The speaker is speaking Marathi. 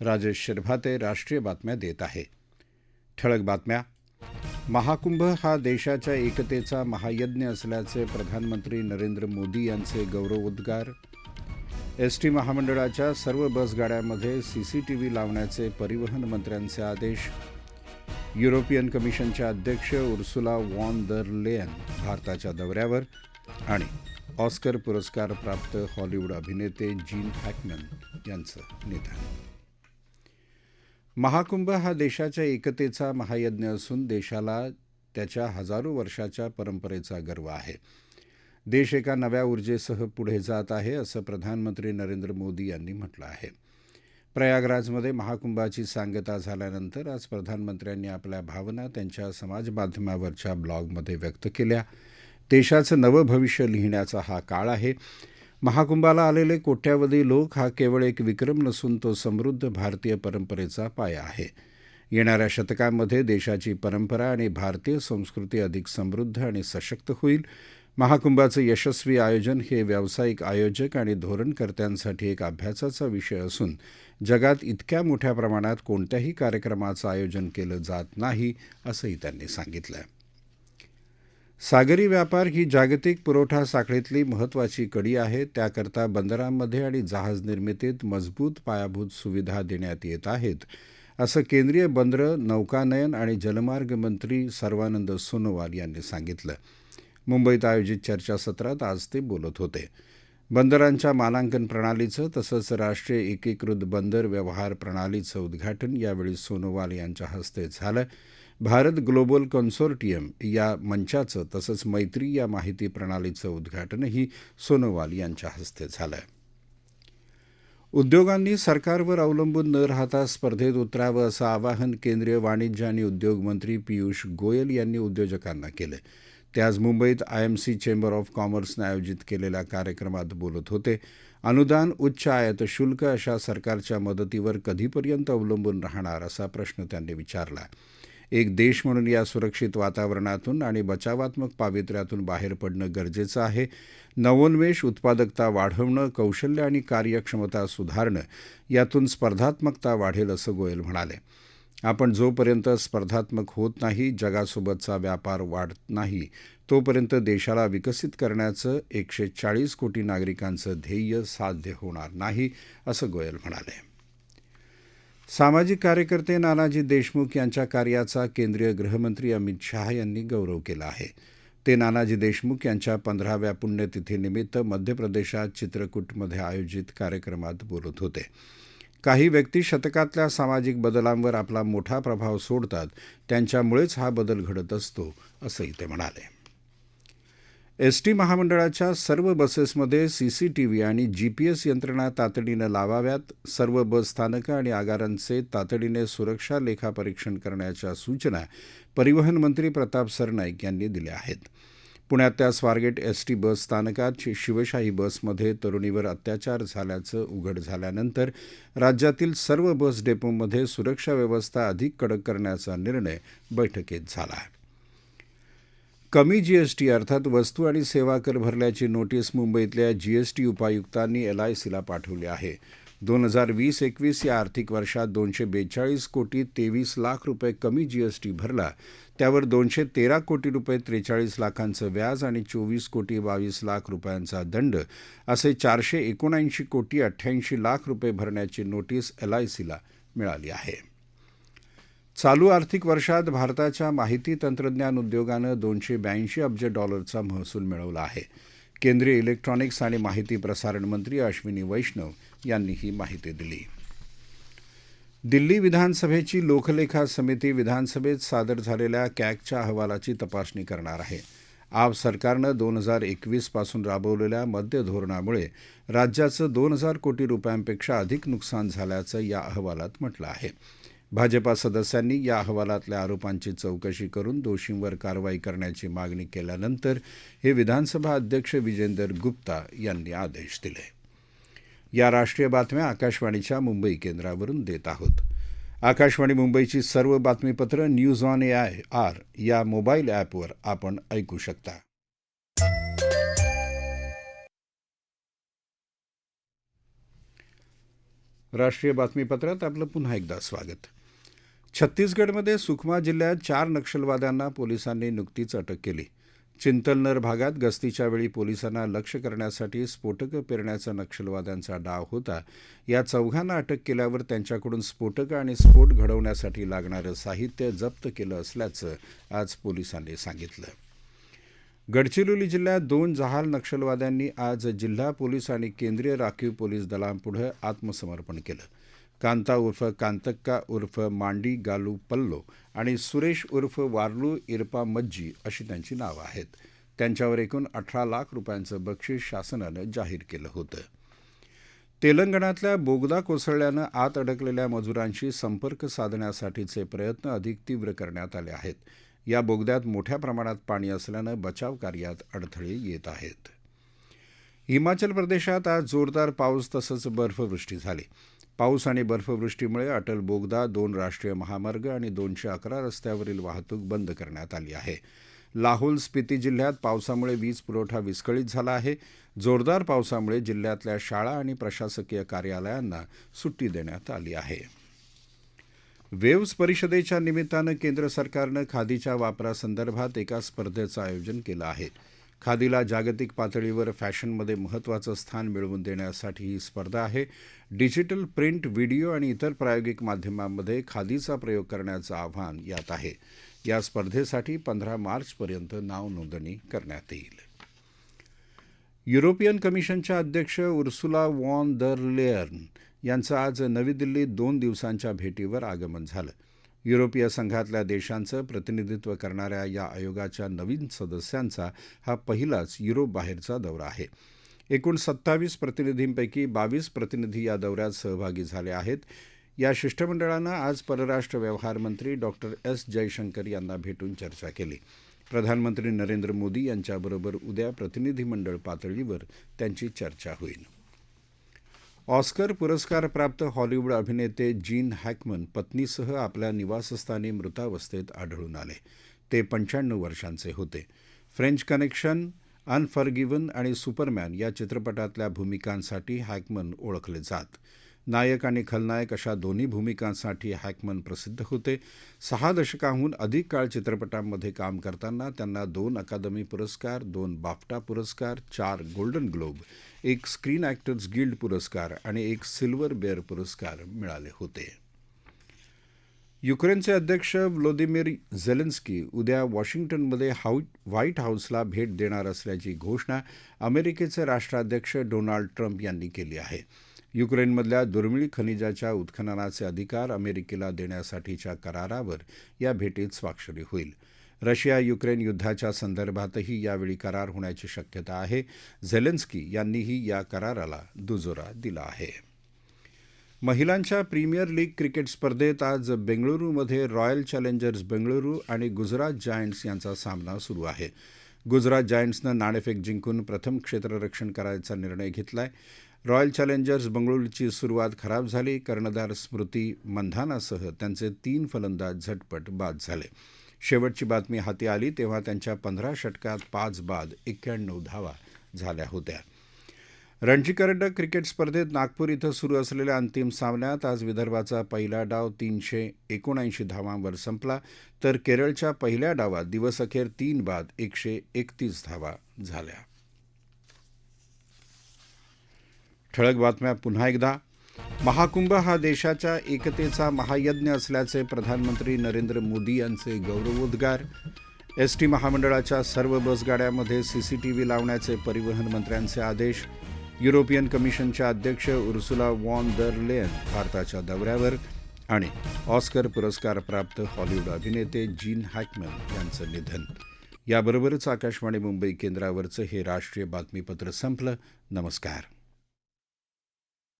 राजेश शिरभाते राष्ट्रीय बातम्या देत आहे. ठळक बातम्या. महाकुंभ हा देशाच्या एकतेचा महायज्ञ असल्याचे प्रधानमंत्री नरेंद्र मोदी यांचे गौरवोद्गार. एस टी महामंडळाच्या सर्व बसगाड्यांमध्ये सीसीटीव्ही लावण्याचे परिवहन मंत्र्यांचे आदेश. युरोपियन कमिशनच्या अध्यक्ष उर्सुला वॉन दर लेयन भारताच्या दौऱ्यावर आणि ऑस्कर पुरस्कार प्राप्त हॉलिवूड अभिनेते जीन हॅकमन यांचं निधन. महाकुंभ हा देशाच्या एकतेचा महायज्ञ असून देशाला त्याच्या हजारो वर्षाच्या परंपरेचा गर्व आहे. देश एका नव्या ऊर्जेसह पुढे जात आहे असं प्रधानमंत्री नरेंद्र मोदी यांनी म्हटलं आहे. प्रयागराजमध्ये महाकुंभाची सांगता झाल्यानंतर आज प्रधानमंत्र्यांनी आपल्या भावना त्यांच्या समाजमाध्यमावरच्या ब्लॉगमध्ये व्यक्त केल्या. देशाचं नवं भविष्य लिहिण्याचा हा काळ आहे. महाकुंभाला आलेले कोट्यावधी लोक हा केवळ एक विक्रम नसून तो समृद्ध भारतीय परंपरेचा पाया आहे. येणाऱ्या शतकांमध्ये देशाची परंपरा आणि भारतीय संस्कृती अधिक समृद्ध आणि सशक्त होईल. महाकुंभाचं यशस्वी आयोजन हे व्यावसायिक आयोजक आणि धोरणकर्त्यांसाठी एक अभ्यासाचा विषय असून जगात इतक्या मोठ्या प्रमाणात कोणत्याही कार्यक्रमाचं आयोजन केलं जात नाही असंही त्यांनी सांगितलं सागरी व्यापार ही जागतिक पुरवठा साखळीतली महत्त्वाची कडी आहे. त्याकरता बंदरांमध्ये आणि जहाज निर्मितीत मजबूत पायाभूत सुविधा देण्यात येत आहेत. असं केंद्रीय बंदरं नौकानयन आणि जलमार्ग मंत्री सर्वानंद सोनोवाल यांनी सांगितलं. मुंबईत आयोजित चर्चासत्रात आज ते बोलत होते. बंदरांच्या मानांकन प्रणालीचं तसंच राष्ट्रीय एकीकृत बंदर व्यवहार प्रणालीचं उद्घाटन यावेळी सोनोवाल यांच्या हस्ते झालं. भारत ग्लोबल कन्सोर्टियम या मंचाचं तसंच मैत्री या माहिती प्रणालीचं उद्घाटनही सोनोवाल यांच्या हस्ते झालं. उद्योगांनी सरकारवर अवलंबून न राहता स्पर्धेत उतरावं असं आवाहन केंद्रीय वाणिज्य आणि उद्योग मंत्री पियुष गोयल यांनी उद्योजकांना केलं. ते आज मुंबईत आयएमसी चेंबर ऑफ कॉमर्सनं आयोजित केलेल्या कार्यक्रमात बोलत होते. अनुदान उच्च आयात शुल्क अशा सरकारच्या मदतीवर कधीपर्यंत अवलंबून राहणार असा प्रश्न त्यांनी विचारला. एक देश म्हणून या सुरक्षित वातावरणातून आणि बचावात्मक पावित्र्यातून बाहेर पडणं गरजेचं आहे. नवोन्मेष उत्पादकता वाढवणं कौशल्य आणि कार्यक्षमता सुधारणं यातून स्पर्धात्मकता वाढेल असं गोयल म्हणाले. आपण जोपर्यंत स्पर्धात्मक होत नाही जगासोबतचा व्यापार वाढत नाही तोपर्यंत देशाला विकसित करण्याचं एकशे चाळीस कोटी नागरिकांचं ध्येय साध्य होणार नाही असं गोयल म्हणाले. सामाजिक कार्यकर्ते नानाजी देशमुख यांच्या कार्याचा केंद्रीय गृहमंत्री अमित शहा यांनी गौरव केला आहे. ते नानाजी देशमुख यांच्या पंधराव्या पुण्यतिथीनिमित्त मध्य प्रदेशात चित्रकूटमध्ये आयोजित कार्यक्रमात बोलत होते. काही व्यक्ती शतकातल्या सामाजिक बदलांवर आपला मोठा प्रभाव सोडतात त्यांच्यामुळेच हा बदल घडत असतो असंही ते म्हणाले. एस टी महामंडळाच्या सर्व बसेसमध्ये सीसीटीव्ही आणि जीपीएस यंत्रणा तातडीनं लावाव्यात. सर्व बस स्थानकं आणि आगारांचे तातडीने सुरक्षा लेखापरीक्षण करण्याच्या सूचना परिवहन मंत्री प्रताप सरनाईक यांनी दिल्या आहेत. पुण्यातल्या स्वारगेट एस टी बस स्थानकात शिवशाही बसमध्ये तरुणीवर अत्याचार झाल्याचं उघड झाल्यानंतर राज्यातील सर्व बस डेपोमध्ये सुरक्षा व्यवस्था अधिक कडक करण्याचा निर्णय बैठकीत झाला आहे. कमी जीएसटी अर्थात वस्तू आणि सेवा कर भरल्याची नोटीस मुंबईतल्या जीएसटी उपायुक्तांनी एलआयसीला पाठवली आहे. दोन हजार वीस एकवीस या आर्थिक वर्षात दोनशे बेचाळीस कोटी तेवीस लाख रुपये कमी जीएसटी भरला. त्यावर दोनशे तेरा कोटी रुपये त्रेचाळीस लाखांचं व्याज आणि चोवीस कोटी बावीस लाख रुपयांचा दंड असे चारशे एकोणऐंशी कोटी अठ्ठ्याऐंशी लाख रुपये भरण्याची नोटीस एलआयसीला मिळाली आहे. चालू आर्थिक वर्षात भारताच्या माहिती तंत्रज्ञान उद्योगानं दोनशे ब्याऐंशी अब्ज डॉलरचा महसूल मिळवला आहे. केंद्रीय इलेक्ट्रॉनिक्स आणि माहिती प्रसारण मंत्री अश्विनी वैष्णव यांनी ही माहिती दिली. दिल्ली विधानसभेची लोकलेखा समिती विधानसभेत सादर झालेल्या कॅगच्या अहवालाची तपासणी करणार आहे. आप सरकारनं दोन हजार एकवीसपासून राबवलेल्या मद्य धोरणामुळे राज्याचं दोन हजार कोटी रुपयांपेक्षा अधिक नुकसान झाल्याचं या अहवालात म्हटलं आहे. भाजपा सदस्यांनी या अहवालातल्या आरोपांची चौकशी करून दोषींवर कारवाई करण्याची मागणी केल्यानंतर हे विधानसभा अध्यक्ष विजेंदर गुप्ता यांनी आदेश दिले. या राष्ट्रीय बातम्या आकाशवाणीच्या मुंबई केंद्रावरून देत आहोत. आकाशवाणी मुंबईची सर्व बातमीपत्रं news on A I R या मोबाईल ॲपवर आपण ऐकू शकता. राष्ट्रीय बातमीपत्रात आपलं पुन्हा एकदा स्वागत. छत्तीसगडमध्ये सुकमा जिल्ह्यात चार नक्षलवाद्यांना पोलिसांनी नुकतीच अटक केली. चिंतलनर भागात गस्तीच्या वेळी पोलिसांना लक्ष्य करण्यासाठी स्फोटकं पेरण्याचा नक्षलवाद्यांचा डाव होता. या चौघांना अटक केल्यावर त्यांच्याकडून स्फोटकं आणि स्फोट घडवण्यासाठी लागणारं साहित्य जप्त केलं असल्याचं आज पोलिसांनी सांगितलं. गडचिरोली जिल्ह्यात दोन जहाल नक्षलवाद्यांनी आज जिल्हा पोलीस आणि केंद्रीय राखीव पोलीस दलांपुढं आत्मसमर्पण केलं. कांता उर्फ कांतक्का उर्फ मांडी गालू पल्लो आणि सुरेश उर्फ वारलू इरपा मज्जी अशी त्यांची नावं आहेत. त्यांच्यावर एकूण अठरा लाख रुपयांचं बक्षीस शासनानं जाहीर केलं होतं. तेलंगणातल्या बोगदा कोसळल्यानं आत अडकलेल्या मजुरांशी संपर्क साधण्यासाठीचे प्रयत्न अधिक तीव्र करण्यात आले आहेत. या बोगद्यात मोठ्या प्रमाणात पाणी असल्यानं बचाव कार्यात अडथळे येत आहेत. हिमाचल प्रदेशात आज जोरदार पाऊस तसंच बर्फवृष्टी झाली. पाऊस आणि बर्फवृष्टीमुळे अटल बोगदा दोन राष्ट्रीय महामार्ग आणि दोनशे अकरा रस्त्यावरील वाहतूक बंद करण्यात आली आहे. लाहोल स्पिती जिल्ह्यात पावसामुळे वीज पुरवठा विस्कळीत झाला आहे. जोरदार पावसामुळे जिल्ह्यातल्या शाळा आणि प्रशासकीय कार्यालयांना सुट्टी देण्यात आली आहे. वेव्स परिषदेच्या निमित्तानं केंद्र सरकारनं खादीच्या वापरासंदर्भात एका स्पर्धेचं आयोजन केलं आहे. खादीला जागतिक पातळीवर फॅशनमध्ये महत्त्वाचं स्थान मिळवून देण्यासाठी ही स्पर्धा आहे. डिजिटल प्रिंट व्हिडिओ आणि इतर प्रायोगिक माध्यमांमध्ये खादीचा प्रयोग करण्याचं आव्हान यात आहे. या स्पर्धेसाठी पंधरा मार्चपर्यंत नाव नोंदणी करण्यात येईल. युरोपियन कमिशनच्या अध्यक्ष उर्सुला वॉन दर लेअर्न यांचं आज नवी दिल्लीत दोन दिवसांच्या भेटीवर आगमन झालं. युरोपीय संघातल्या देशांचं प्रतिनिधित्व करणाऱ्या या आयोगाच्या नवीन सदस्यांचा हा पहिलाच युरोपबाहेरचा दौरा आहे. एकूण सत्तावीस प्रतिनिधींपैकी बावीस प्रतिनिधी या दौऱ्यात सहभागी झाले आहेत. या शिष्टमंडळानं आज परराष्ट्र व्यवहार मंत्री डॉक्टर एस. जयशंकर यांना भेटून चर्चा केली. प्रधानमंत्री नरेंद्र मोदी यांच्याबरोबर उद्या प्रतिनिधीमंडळ पातळीवर त्यांची चर्चा होईल. ऑस्कर पुरस्कारप्राप्त हॉलिवूड अभिनेते जीन हॅकमन पत्नीसह आपल्या निवासस्थानी मृतावस्थेत आढळून आले. ते पंच्याण्णव वर्षांचे होते. फ्रेंच कनेक्शन अनफॉरगिव्हन आणि सुपरमॅन या चित्रपटातल्या भूमिकांसाठी हॅकमन ओळखले जात. नायक आणि खलनायक अशा दोन्ही भूमिकांसाठी हॅकमन प्रसिद्ध होते. सहा दशकाहून अधिक काळ चित्रपटांमध्ये काम करताना त्यांना दोन अकादमी पुरस्कार दोन बाफ्टा पुरस्कार चार गोल्डन ग्लोब एक स्क्रीन ॲक्टर्स गिल्ड पुरस्कार आणि एक सिल्वर बेअर पुरस्कार मिळाले होते. युक्रेनचे अध्यक्ष व्लोदिमीर झेलेन्स्की उद्या वॉशिंग्टनमध्ये हाऊ व्हाईट हाऊसला भेट देणार असल्याची घोषणा अमेरिकेचे राष्ट्राध्यक्ष डोनाल्ड ट्रम्प यांनी केली आहे. युक्रेनमधल्या दुर्मिळ खनिजाच्या उत्खननाचे अधिकार अमेरिकेला देण्यासाठीच्या करारावर या भेटीत स्वाक्षरी होईल. रशिया युक्रेन युद्धाच्या संदर्भातही यावेळी करार होण्याची शक्यता आहे. झेलेन्स्की यांनीही या कराराला दुजोरा दिला आहे. महिलांच्या प्रीमियर लीग क्रिकेट स्पर्धेत आज बेंगळुरूमध्ये रॉयल चॅलेंजर्स बेंगळुरू आणि गुजरात जायंट्स यांचा सामना सुरू आहे. गुजरात जायंट्सनं नाणेफेक जिंकून प्रथम क्षेत्ररक्षण करायचा निर्णय घेतलाय. रॉयल चॅलेंजर्स बंगळुरूची सुरुवात खराब झाली. कर्णधार स्मृती मंधानासह त्यांचे तीन फलंदाज झटपट बाद झाले. शेवटची बातमी हाती आली तेव्हा त्यांच्या पंधरा षटकात पाच बाद एक्क्याण्णव धावा झाल्या होत्या. रणजी करंडक क्रिकेट स्पर्धेत नागपूर इथं सुरू असलेल्या अंतिम सामन्यात आज विदर्भाचा पहिला डाव तीनशे एकोणऐंशी धावांवर संपला. तर केरळच्या पहिल्या डावात दिवसअखेर तीन बाद एकशे एकतीस धावा झाल्या. ठळक बातम्या पुन्हा एकदा. महाकुंभ हा देशाच्या एकतेचा महायज्ञ असल्याचे प्रधानमंत्री नरेंद्र मोदी यांचे गौरवोद्गार. एस टी महामंडळाच्या सर्व बसगाड्यांमध्ये सीसीटीव्ही लावण्याचे परिवहन मंत्र्यांचे आदेश. युरोपियन कमिशनच्या अध्यक्ष उर्सुला वॉन दर लेन भारताच्या दौऱ्यावर. आणि ऑस्कर पुरस्कारप्राप्त हॉलिवूड अभिनेते जीन हॅकमन यांचं निधन. याबरोबरच आकाशवाणी मुंबई केंद्रावरचं हे राष्ट्रीय बातमीपत्र संपलं. नमस्कार.